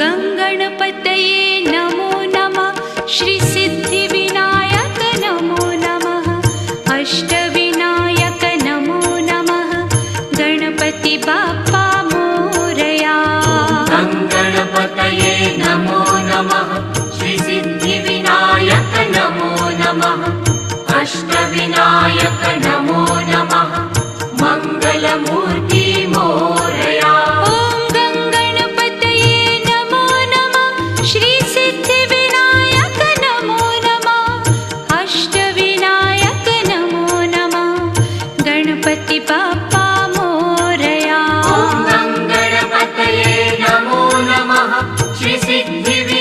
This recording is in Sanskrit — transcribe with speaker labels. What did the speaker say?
Speaker 1: गङ्गणपतये नमो नमः। श्रीसिद्धिविनायक नमो नमः। अष्टविनायक नमो नमः। गणपति बाप्पा मोरया।
Speaker 2: गङ्गणपतये नमो नमः। श्रीसिद्धिविनायक नमो नमः। अष्टविनायक नमो नमः। मङ्गलमूर्ति
Speaker 1: गणपति पापा मोरया।
Speaker 2: गणपतये नमो नमः। श्री सिद्धि